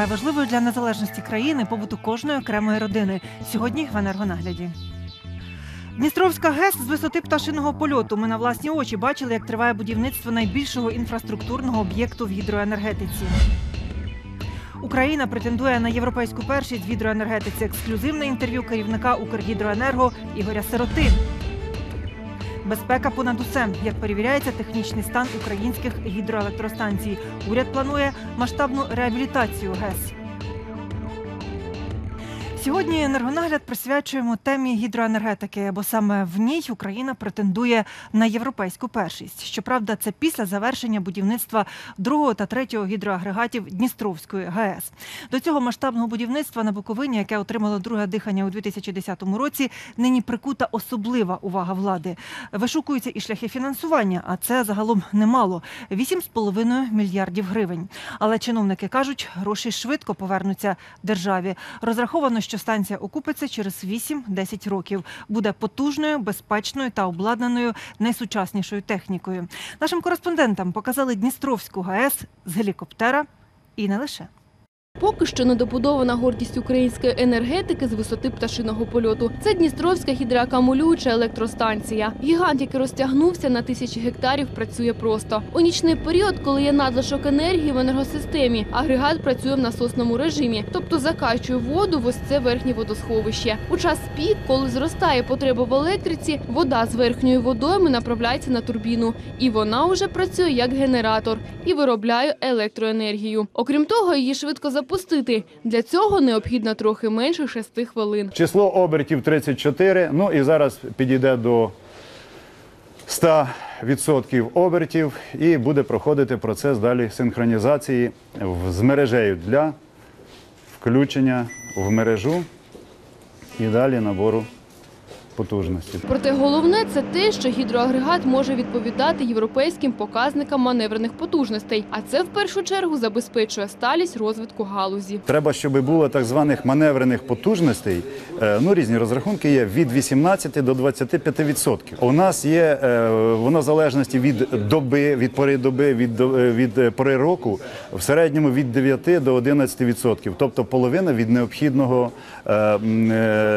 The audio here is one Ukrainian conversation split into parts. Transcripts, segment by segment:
вкрай важливою для незалежності країни, побуту кожної окремої родини. Сьогодні в енергонагляді. Дністровська ГЕС з висоти пташиного польоту. Ми на власні очі бачили, як триває будівництво найбільшого інфраструктурного об'єкту в гідроенергетиці. Україна претендує на європейську першість в гідроенергетиці. Ексклюзивне інтерв'ю керівника Укргідроенерго Ігоря Сироти. Безпека понад усе, як перевіряється технічний стан українських гідроелектростанцій. Уряд планує масштабну реабілітацію ГЕС. Сьогодні енергонагляд присвячуємо темі гідроенергетики, бо саме в ній Україна претендує на європейську першість. Щоправда, це після завершення будівництва другого та третього гідроагрегатів Дністровської ГАЕС. До цього масштабного будівництва на Буковині, яке отримало друге дихання у 2010 році, нині прикута особлива увага влади. Вишукуються і шляхи фінансування, а це загалом немало 8,5 мільярдів гривень. Але чиновники кажуть, гроші швидко повернуться державі. Розраховано, що станція окупиться через 8-10 років. Буде потужною, безпечною та обладнаною найсучаснішою технікою. Нашим кореспондентам показали Дністровську ГАЕС з гелікоптера і не лише. Поки що недобудована гордість української енергетики з висоти пташиного польоту. Це Дністровська гідроакумулююча електростанція. Гігант, який розтягнувся на тисячі гектарів, працює просто. У нічний період, коли є надлишок енергії в енергосистемі, агрегат працює в насосному режимі, тобто закачує воду в ось це верхнє водосховище. У час пік, коли зростає потреба в електриці, вода з верхньої водойми направляється на турбіну, і вона вже працює як генератор і виробляє електроенергію. Окрім того, її швидко запустити. Для цього необхідно трохи менше 6 хвилин. Число обертів 34, ну і зараз підійде до 100% обертів і буде проходити процес далі синхронізації з мережею для включення в мережу і далі набору потужності. Проте головне це те, що гідроагрегат може відповідати європейським показникам маневрених потужностей, а це в першу чергу забезпечує сталість розвитку галузі. Треба, щоб було так званих маневрених потужностей. е, Ну, різні розрахунки є від 18 до 25 відсотків. У нас є е, воно в залежності від доби, від пори доби, від, е, від пори року, в середньому від 9 до 11 відсотків, тобто половина від необхідного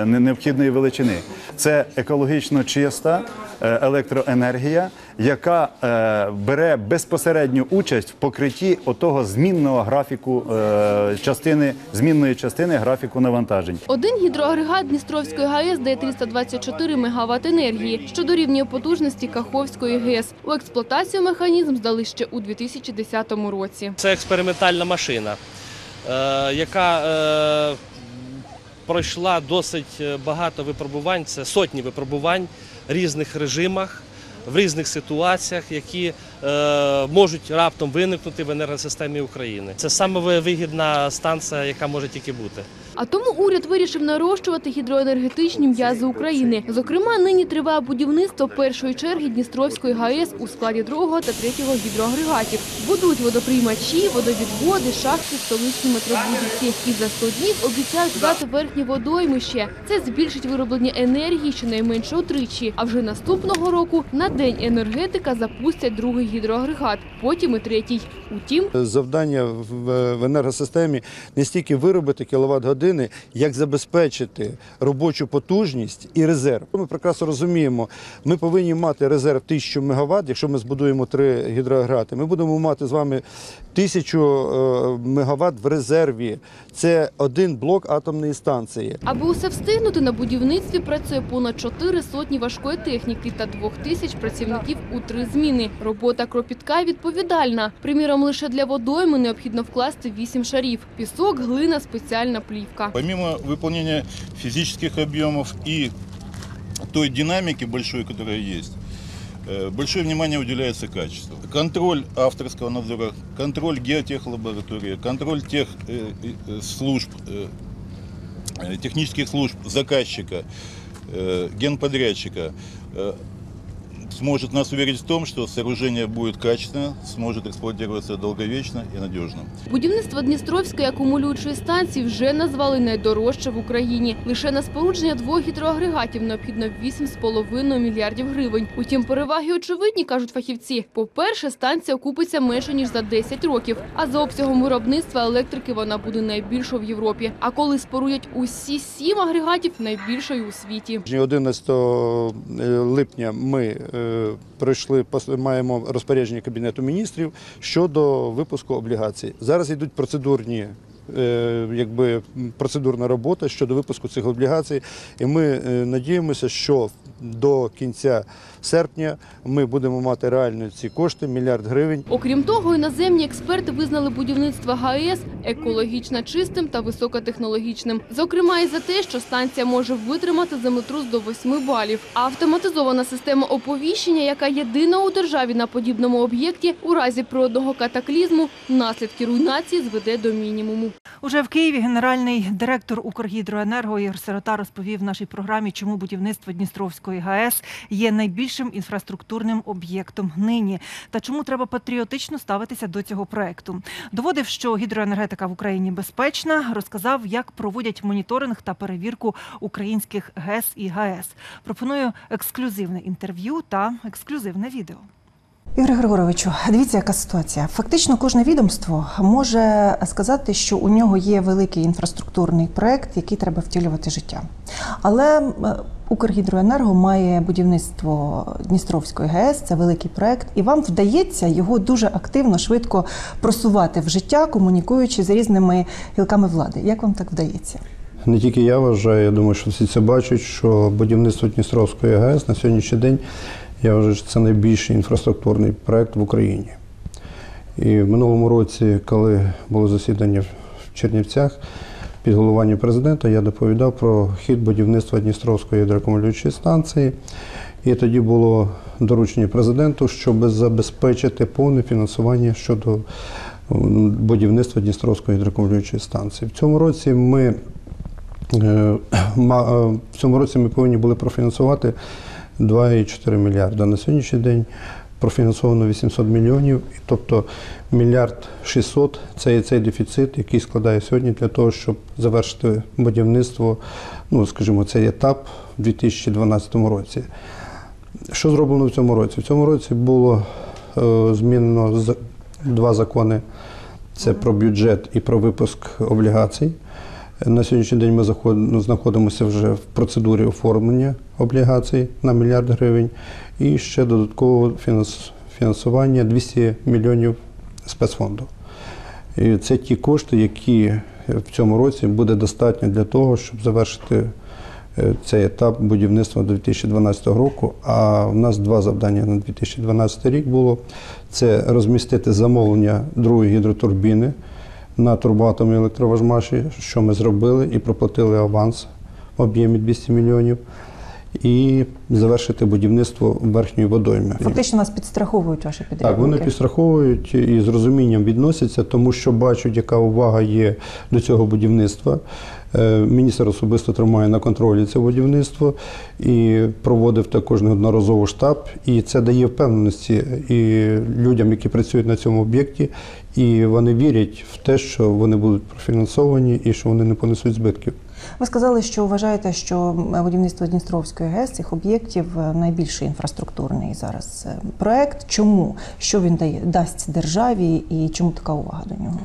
необхідної величини. Це екологічно чиста е, електроенергія, яка е, бере безпосередню участь в покритті отого змінного графіку е, частини змінної частини графіку навантажень. Один гідроагрегат Дністровської ГАЕС дає 324 МВт енергії, що дорівнює потужності Каховської ГЕС. У експлуатацію механізм здали ще у 2010 році. Це експериментальна машина, яка пройшла досить е, багато випробувань, це сотні випробувань в різних режимах, в різних ситуаціях, які можуть раптом виникнути в енергосистемі України. Це саме вигідна станція, яка може тільки бути. А тому уряд вирішив нарощувати гідроенергетичні м'язи України. Зокрема, нині триває будівництво першої черги Дністровської ГАЕС у складі другого та третього гідроагрегатів. Будуть водоприймачі, водовідводи, шахти, столичні метробудівці. І за 100 днів обіцяють здати верхнє водоймище. Це збільшить вироблення енергії щонайменше утричі. А вже наступного року на день енергетика запустять другий гідроагрегат, потім і третій. Утім, Завдання в енергосистемі не стільки виробити кіловат години, як забезпечити робочу потужність і резерв. Ми прекрасно розуміємо, ми повинні мати резерв 1000 МВт, якщо ми збудуємо три гідроагрегати. Ми будемо мати з вами 1000 е, МВт в резерві. Це один блок атомної станції. Аби усе встигнути, на будівництві працює понад чотири сотні важкої техніки та двох тисяч працівників у три зміни. Робота кропітка і відповідальна. Приміром, лише для водойми необхідно вкласти вісім шарів: пісок, глина, спеціальна плівка. Помимо выполнения физических объемов и той динамики большой, которая есть, э, большое внимание уделяется качеству. Контроль авторского надзора, контроль геотехлаборатории, контроль тех э, э, служб, э, э, технических служб заказчика, э, генподрядчика. Сможет нас уверить в том, что сооружение будет качественно, сможет эксплуатироваться долговечно и надежно. Будівництво Дністровської акумулюючої станції вже назвали найдорожче в Україні. Лише на спорудження двох гідроагрегатів необхідно 8,5 мільярдів гривень. Утім, переваги очевидні, кажуть фахівці. По-перше, станція окупиться менше ніж за 10 років, а за обсягом виробництва електрики вона буде найбільшою в Європі. А коли спорують усі сім агрегатів, найбільшою у світі. 11 липня ми е, пройшли, маємо розпорядження Кабінету міністрів щодо випуску облігацій. Зараз йдуть процедурні. е, Якби процедурна робота щодо випуску цих облігацій, і ми е, надіємося, що до кінця серпня ми будемо мати реально ці кошти мільярд гривень. Окрім того, іноземні експерти визнали будівництво ГАЕС екологічно чистим та високотехнологічним. Зокрема, і за те, що станція може витримати землетрус до 8 балів. А автоматизована система оповіщення, яка єдина у державі на подібному об'єкті, у разі природного катаклізму наслідки руйнації зведе до мінімуму. Уже в Києві генеральний директор Укргідроенерго Ігор Сирота розповів в нашій програмі, чому будівництво Дністровської ГАЕС є найбільшим інфраструктурним об'єктом нині та чому треба патріотично ставитися до цього проекту. Доводив, що гідроенергетика в Україні безпечна. Розказав, як проводять моніторинг та перевірку українських ГЕС і ГАЕС. Пропоную ексклюзивне інтерв'ю та ексклюзивне відео. Ігор Григоровичу, дивіться, яка ситуація. Фактично, кожне відомство може сказати, що у нього є великий інфраструктурний проект, який треба втілювати життя. Але Укргідроенерго має будівництво Дністровської ГЕС, це великий проект, і вам вдається його дуже активно, швидко просувати в життя, комунікуючи з різними гілками влади. Як вам так вдається? Не тільки я вважаю, я думаю, що всі це бачать, що будівництво Дністровської ГАЕС на сьогоднішній день, я вважаю, що це найбільший інфраструктурний проект в Україні. І в минулому році, коли було засідання в Чернівцях під головуванням президента, я доповідав про хід будівництва Дністровської гідроакумулюючої станції. І тоді було доручення президенту, щоб забезпечити повне фінансування щодо будівництва Дністровської гідроакумулюючої станції. В цьому році ми Е, е, В цьому році ми повинні були профінансувати 2,4 мільярда. На сьогоднішній день профінансовано 800 мільйонів, тобто мільярд 600 – це є цей дефіцит, який складає сьогодні для того, щоб завершити будівництво, ну скажімо, цей етап в 2012 році. Що зроблено в цьому році? В цьому році було е, змінено два закони: це про бюджет і про випуск облігацій. На сьогоднішній день ми заход- знаходимося вже в процедурі оформлення облігацій на мільярд гривень і ще додатково фінанс- фінансування 200 мільйонів спецфонду. І це ті кошти, які в цьому році буде достатньо для того, щоб завершити е, цей етап будівництва до 2012 року. А в нас два завдання на 2012 рік було: це розмістити замовлення другої гідротурбіни на турбоатомі електроважмаші, що ми зробили, і проплатили аванс в об'ємі 200 мільйонів, і завершити будівництво верхньої водойми. Фактично нас підстраховують ваші підрядники. Так, вони підстраховують і з розумінням відносяться, тому що бачать, яка увага є до цього будівництва. Е, Міністр особисто тримає на контролі це будівництво і проводив також неодноразово штаб. І це дає впевненості і людям, які працюють на цьому об'єкті, і вони вірять в те, що вони будуть профінансовані і що вони не понесуть збитків. Ви сказали, що вважаєте, що будівництво Дністровської ГЕС цих об'єктів е, найбільший інфраструктурний зараз е, проект. Чому? Що він дає дасть державі і чому така увага до нього?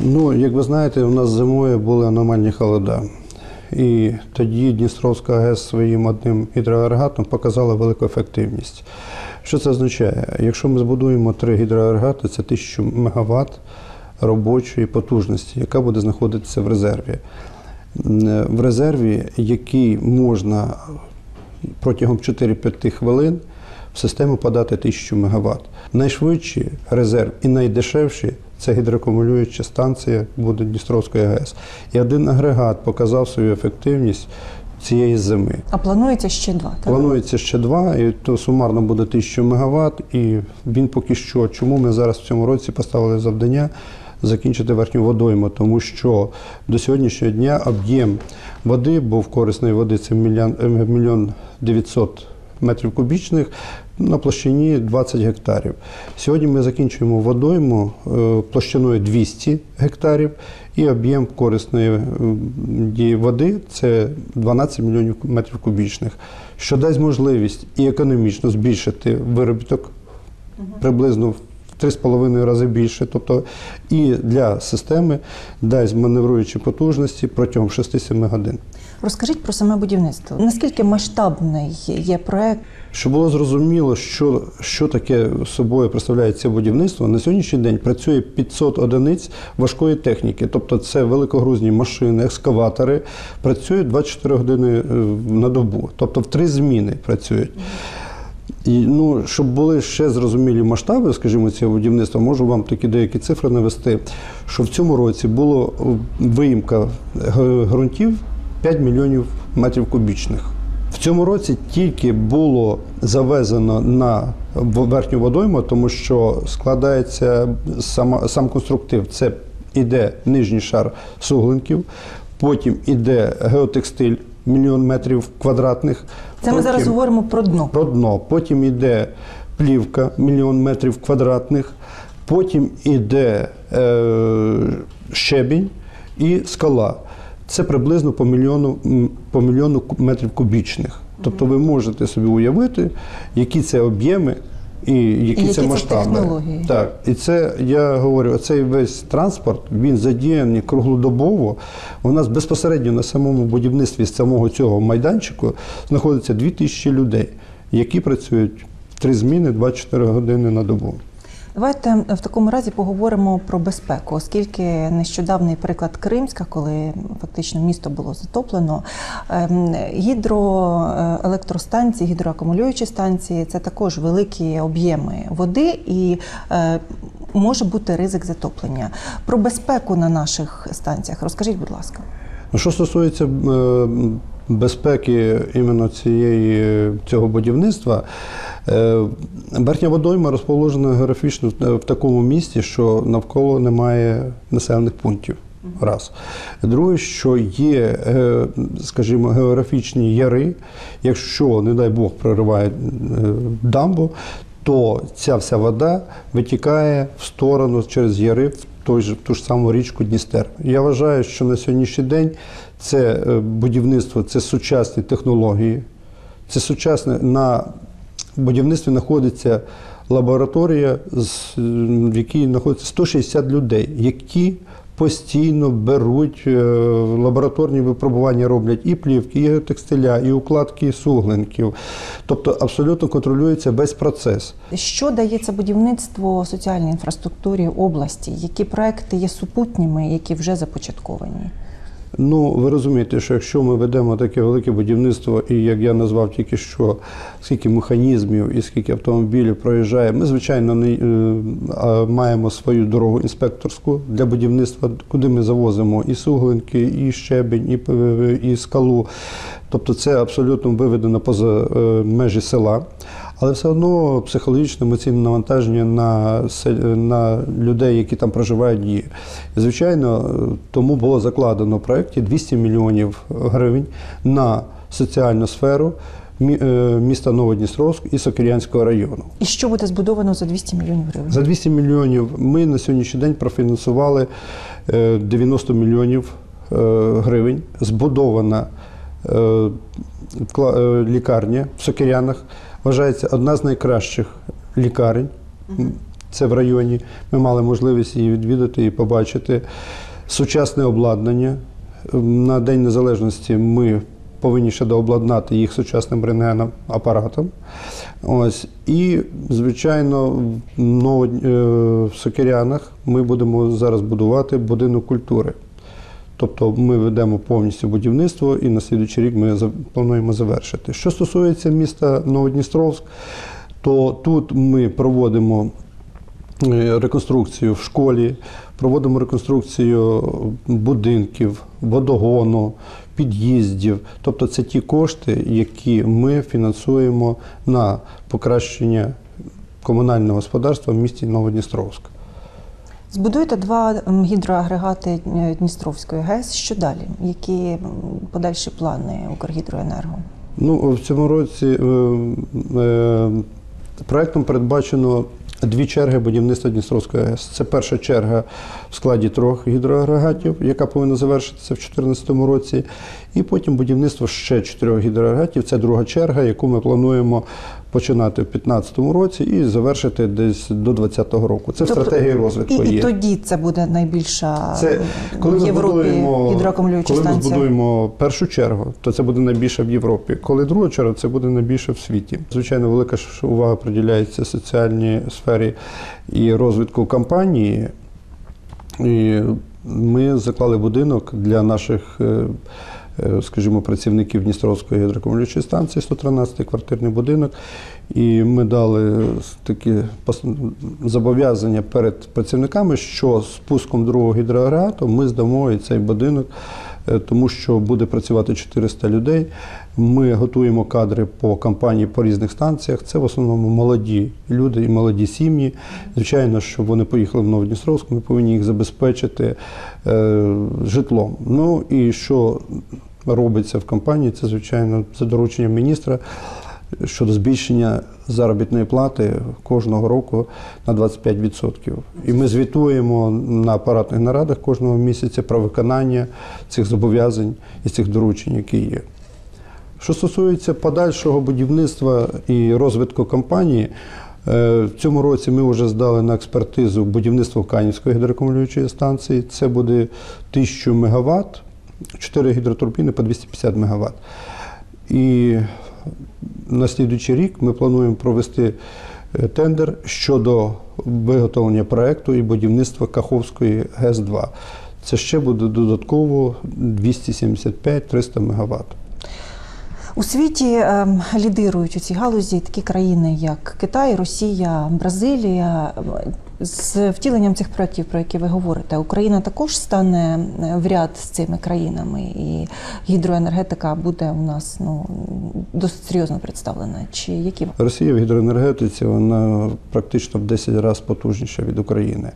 Ну, як ви знаєте, у нас зимою були аномальні холода. І тоді Дністровська ГЕС своїм одним гідроагрегатом показала велику ефективність. Що це означає? Якщо ми збудуємо три гідроагрегати, це 1000 МВт робочої потужності, яка буде знаходитися в резерві. М, В резерві, який можна протягом 4-5 хвилин в систему подати 1000 МВт. Найшвидший резерв і найдешевший це гідроакумулююча станція буде Дністровської ГЕС. І один агрегат показав свою ефективність цієї зими. А планується ще два. Так? Планується ще два, і то сумарно буде 1000 МВт. І він поки що, чому ми зараз в цьому році поставили завдання закінчити верхню водойму, тому що до сьогоднішнього дня об'єм води, був корисної води це мільйон, е, мільйон 900 метрів кубічних на площині 20 гектарів. Сьогодні ми закінчуємо водойму е, площиною 200 гектарів і об'єм корисної е, води це 12 мільйонів метрів кубічних, що дасть можливість і економічно збільшити виробіток приблизно в 3,5 рази більше. Тобто і для системи дасть маневруючі потужності протягом 6-7 годин. Розкажіть про саме будівництво. Наскільки масштабний є проект? Щоб було зрозуміло, що, що таке собою представляє це будівництво, на сьогоднішній день працює 500 одиниць важкої техніки, тобто це великогрузні машини, екскаватори, працюють 24 години е, на добу, тобто в три зміни працюють. І, ну, щоб були ще зрозумілі масштаби, скажімо, цього будівництва, можу вам такі деякі цифри навести, що в цьому році було е, виїмка г- ґрунтів 5 мільйонів метрів кубічних. В цьому році тільки було завезено на верхню водойму, тому що складається сама, сам конструктив. Це іде нижній шар суглинків, потім іде геотекстиль мільйон метрів квадратних. Це ми зараз говоримо про дно. про дно. Потім йде плівка мільйон метрів квадратних, потім йде е, щебінь і скала. Це приблизно по мільйону, по мільйону метрів кубічних. Тобто ви можете собі уявити, які це об'єми і які, які це масштаби. технології. Так, і це я говорю, цей весь транспорт він задіяний круглодобово. У нас безпосередньо на самому будівництві самого цього майданчику знаходиться 2000 людей, які працюють три зміни 24 години на добу. Давайте в такому разі поговоримо про безпеку, оскільки нещодавний приклад Кримська, коли фактично місто було затоплено, ем, гідроелектростанції, гідроакумулюючі станції це також великі об'єми води і е, може бути ризик затоплення. Про безпеку на наших станціях розкажіть, будь ласка. Ну, Що стосується е, безпеки іменно цієї, цього будівництва, е, верхня водойма розположена географічно в- такому місці, що навколо немає населених пунктів. Раз. Друге, що є, е, скажімо, географічні яри, якщо, не дай Бог, прориває е, дамбу, то ця вся вода витікає в сторону через яри в той же, в ту ж саму річку Дністер. Я вважаю, що на сьогоднішній день це е, будівництво, це сучасні технології, це сучасне на будівництві знаходиться лабораторія, в якій знаходиться 160 людей, які постійно беруть е, лабораторні випробування, роблять і плівки, і текстиля, і укладки суглинків. Тобто абсолютно контролюється весь процес. Що дається будівництво соціальній інфраструктурі області? Які проекти є супутніми, які вже започатковані? Ну, ви розумієте, що якщо ми ведемо таке велике будівництво, і як я назвав тільки що, скільки механізмів і скільки автомобілів проїжджає, ми, звичайно, не, е, маємо свою дорогу інспекторську для будівництва, куди ми завозимо і суглинки, і щебень, і, і скалу. Тобто це абсолютно виведено поза е, межі села. Але все одно психологічне емоційне навантаження на, на людей, які там проживають, є. І, звичайно, е, тому було закладено в проєкті 200 мільйонів гривень на соціальну сферу е, міста Новодністровськ і Сокирянського району. І що буде збудовано за 200 мільйонів гривень? За 200 мільйонів ми на сьогоднішній день профінансували е, 90 мільйонів е, гривень. Збудована е, е, лікарня в Сокирянах. Вважається одна з найкращих лікарень. Це в районі. Ми мали можливість її відвідати і побачити. Сучасне обладнання. На День Незалежності ми повинні ще дообладнати їх сучасним рентгеном апаратом. Ось. І, звичайно, в е, в Сокирянах ми будемо зараз будувати будинок культури. Тобто ми ведемо повністю будівництво і на слідуючий рік ми плануємо завершити. Що стосується міста Новодністровськ, то тут ми проводимо е, реконструкцію в школі, проводимо реконструкцію будинків, водогону, під'їздів. Тобто це ті кошти, які ми фінансуємо на покращення комунального господарства в місті Новодністровськ. Збудуєте два гідроагрегати е, Дністровської ГЕС. Що далі? Які подальші плани Укргідроенерго? Ну, в цьому році е, е, проектом передбачено дві черги будівництва Дністровської АЕС. Це перша черга в складі трьох гідроагрегатів, яка повинна завершитися в 2014 році. І потім будівництво ще чотирьох гідроагрегатів. Це друга черга, яку ми плануємо починати в 2015 році і завершити десь до 2020 року. Це в стратегії розвитку Тобто і, є. і тоді це буде найбільша Це коли в Європі збудуємо, гідроакумулююча коли ми збудуємо першу чергу, то це буде найбільше в Європі. Коли друга черга, це буде найбільше в світі. Звичайно, велика увага приділяється соціальній сфері і розвитку компанії. І ми заклали будинок для наших. Е, Скажімо, працівників Дністровської гідроакумулюючої станції, 113 квартирний будинок. І ми дали такі зобов'язання перед працівниками, що з пуском другого гідроагрегату ми здамо і цей будинок, е, тому що буде працювати 400 людей. Ми готуємо кадри по кампанії по різних станціях. Це в основному молоді люди і молоді сім'ї. Звичайно, щоб вони поїхали в Новодністровськ, ми повинні їх забезпечити е, житлом. Ну і що робиться в компанії, це звичайно за дорученням міністра щодо збільшення заробітної плати кожного року на 25%. І ми звітуємо на апаратних нарадах кожного місяця про виконання цих зобов'язань і цих доручень, які є. Що стосується подальшого будівництва і розвитку компанії, е, в цьому році ми вже здали на експертизу будівництво Канівської гідроакумулюючої станції. Це буде 1000 МВт, 4 гідротурбіни по 250 МВт. І на слідуючий рік ми плануємо провести е, тендер щодо виготовлення проекту і будівництва Каховської ГЕС-2. Це ще буде додатково 275-300 МВт. У світі ем, лідирують у цій галузі такі країни, як Китай, Росія, Бразилія. З втіленням цих проєктів, про які ви говорите, Україна також стане е, в ряд з цими країнами, і гідроенергетика буде у нас ну досить серйозно представлена. Чи які Росія в гідроенергетиці вона практично в 10 разів потужніша від України.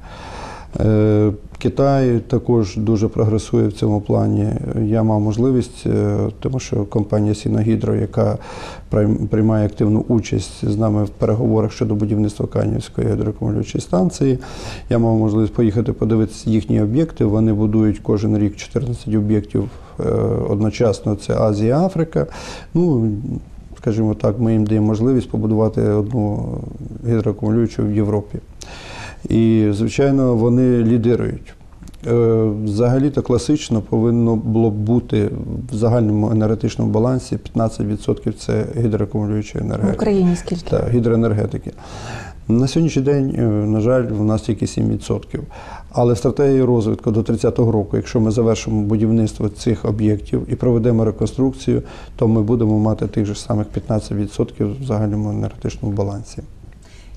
Е, Китай також дуже прогресує в цьому плані. Я мав можливість, е, тому що компанія Сіногідро, яка приймає активну участь з нами в переговорах щодо будівництва Канівської гідроакумулюючої станції, я мав можливість поїхати подивитися їхні об'єкти. Вони будують кожен рік 14 об'єктів е, одночасно. Це Азія, Африка. Ну, скажімо так, ми їм даємо можливість побудувати одну гідроакумулюючу в Європі. І, звичайно, вони лідирують. Е, Взагалі-то класично повинно було б бути в загальному енергетичному балансі 15% це гідроакумулююча в енергетика. Україні скільки? Так, гідроенергетики. На сьогоднішній день, е, на жаль, у нас тільки 7%. Але в стратегії розвитку до 30-го року, якщо ми завершимо будівництво цих об'єктів і проведемо реконструкцію, то ми будемо мати тих же самих 15% в загальному енергетичному балансі.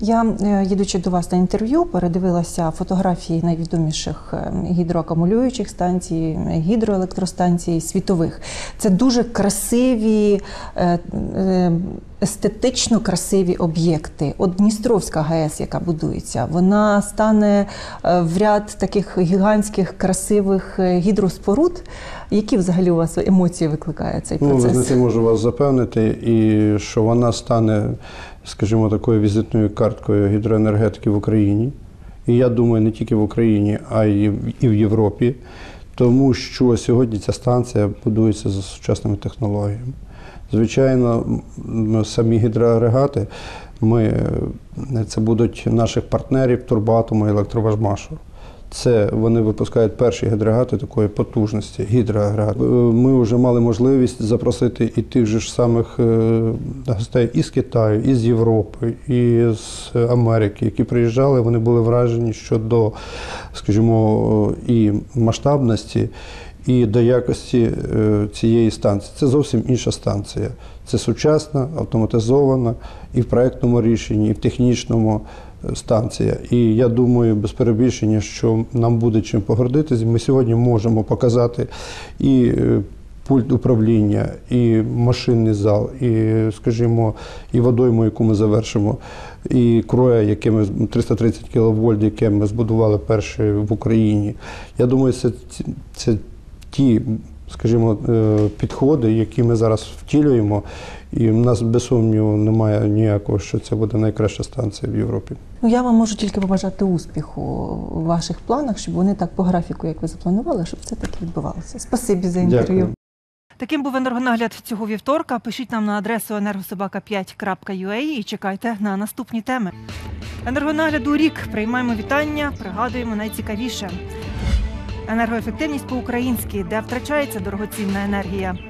Я, е, їдучи до вас на інтерв'ю, передивилася фотографії найвідоміших е, гідроакумулюючих станцій, гідроелектростанцій світових. Це дуже красиві, е, естетично красиві об'єкти. От Дністровська ГАЕС, яка будується, вона стане в ряд таких гігантських красивих гідроспоруд. Які взагалі у вас емоції викликає цей Ну, ви знаєте, можу вас запевнити, і що вона стане, скажімо, такою візитною карткою гідроенергетики в Україні. І я думаю, не тільки в Україні, а й і в Європі. Тому що сьогодні ця станція будується за сучасними технологіями. Звичайно, самі гідроагрегати, ми, е, це будуть наших партнерів Турбатому і Електроважмашу. Це вони випускають перші гідроагрегати такої потужності, гідроагрегат. Е, Ми вже мали можливість запросити і тих же ж самих е, гостей із Китаю, із Європи, і з Америки, які приїжджали, вони були вражені щодо, скажімо, і масштабності, і до якості е, цієї станції. Це зовсім інша станція. Це сучасна, автоматизована і в проектному рішенні, і в технічному е, станція. І я думаю, без перебільшення, що нам буде чим погордитися. Ми сьогодні можемо показати і е, пульт управління, і машинний зал, і, скажімо, і водойму, яку ми завершимо, і кроя, яке ми 330 кВт, яке ми збудували перше в Україні. Я думаю, це, це ті, скажімо, е, підходи, які ми зараз втілюємо. І в нас без сумніву немає ніякого, що це буде найкраща станція в Європі. Ну я вам можу тільки побажати успіху у ваших планах, щоб вони так по графіку, як ви запланували, щоб це таки відбувалося. Спасибі за інтерв'ю. Дякую. Таким був енергонагляд цього вівторка. Пишіть нам на адресу енергособака5.ua і чекайте на наступні теми. Енергонагляду рік приймаємо вітання, пригадуємо найцікавіше. Енергоефективність по-українськи, де втрачається дорогоцінна енергія.